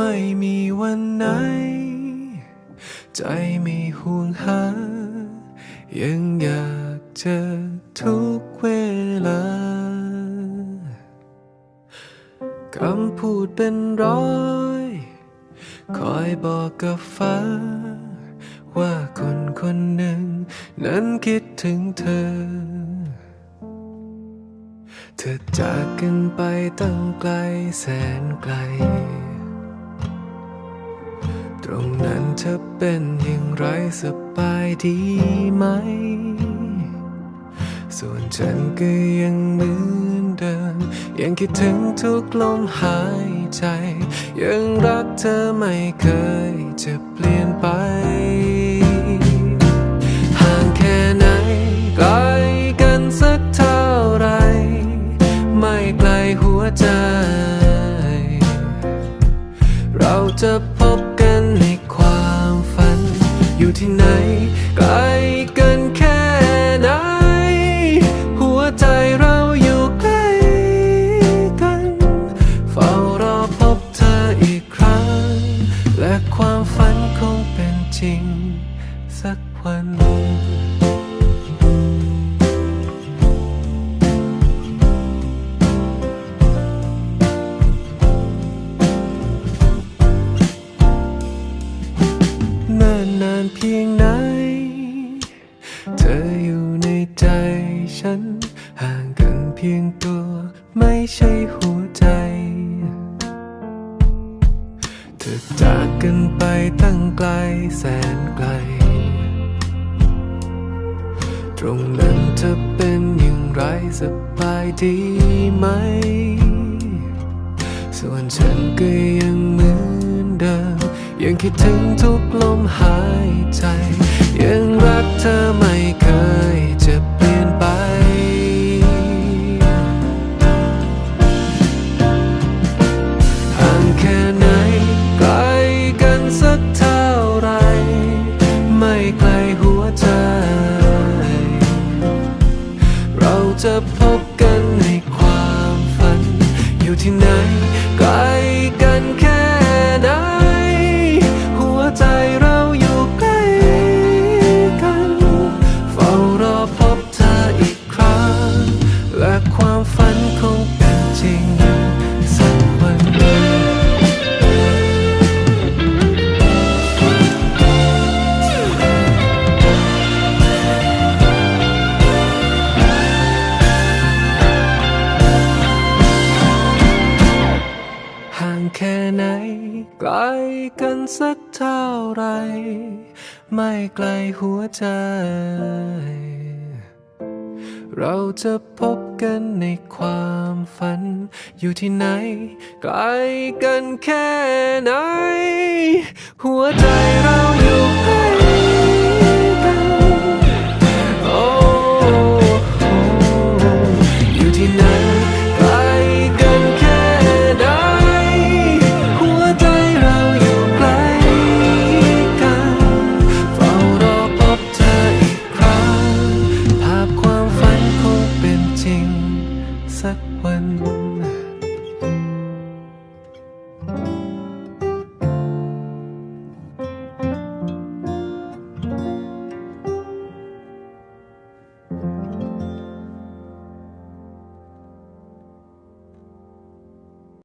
ไม่มีวันไหน ใจไม่ห่วงหา ยังอยากเจอทุกเวลาคำพูดเป็นร้อย คอยบอกกับฟ้า ว่าคนคนหนึ่ง นั้นคิดถึงเธอ เธอจากกันไปตั้งไกลแสนไกล รงนั้นเธอเป็นอย่างไรสบายดีไหม ส่วนฉันก็ยังเหมือนเดิม ยังคิดถึงทุกลมหายใจ ยังรักเธอไม่เคยจะเปลี่ยนไป ห่างแค่ไหนไกลกันสักเท่าไร ไม่ไกลหัวใจ เราจะ ที่ไหน ใจฉัน ห่างกันเพียงตัว ไม่ใช่หัวใจ เธอจากกันไปตั้งไกลแสนไกล ตรงนั้นเธอเป็นอย่างไรสบายดีไหม ส่วนฉันก็ยังเหมือนเดิม ยังคิดถึงทุกลมหายใจ ยังรักเธอไม่เคยจะเปลี่ยนไป ห่างแค่ไหนไกลกันสักเท่าไร ไม่ไกลหัวใจ เราจะพบกันในความฝัน อยู่ที่ไหนไกล ความฝันคงเป็นจริงสักวันห่างแค่ไหนไกลกันสักเท่าไร ไม่ไกลหัวใจ เราจะพบกันในความฝัน อยู่ที่ไหน ไกลกันแค่ไหน หัวใจเราอยู่ให้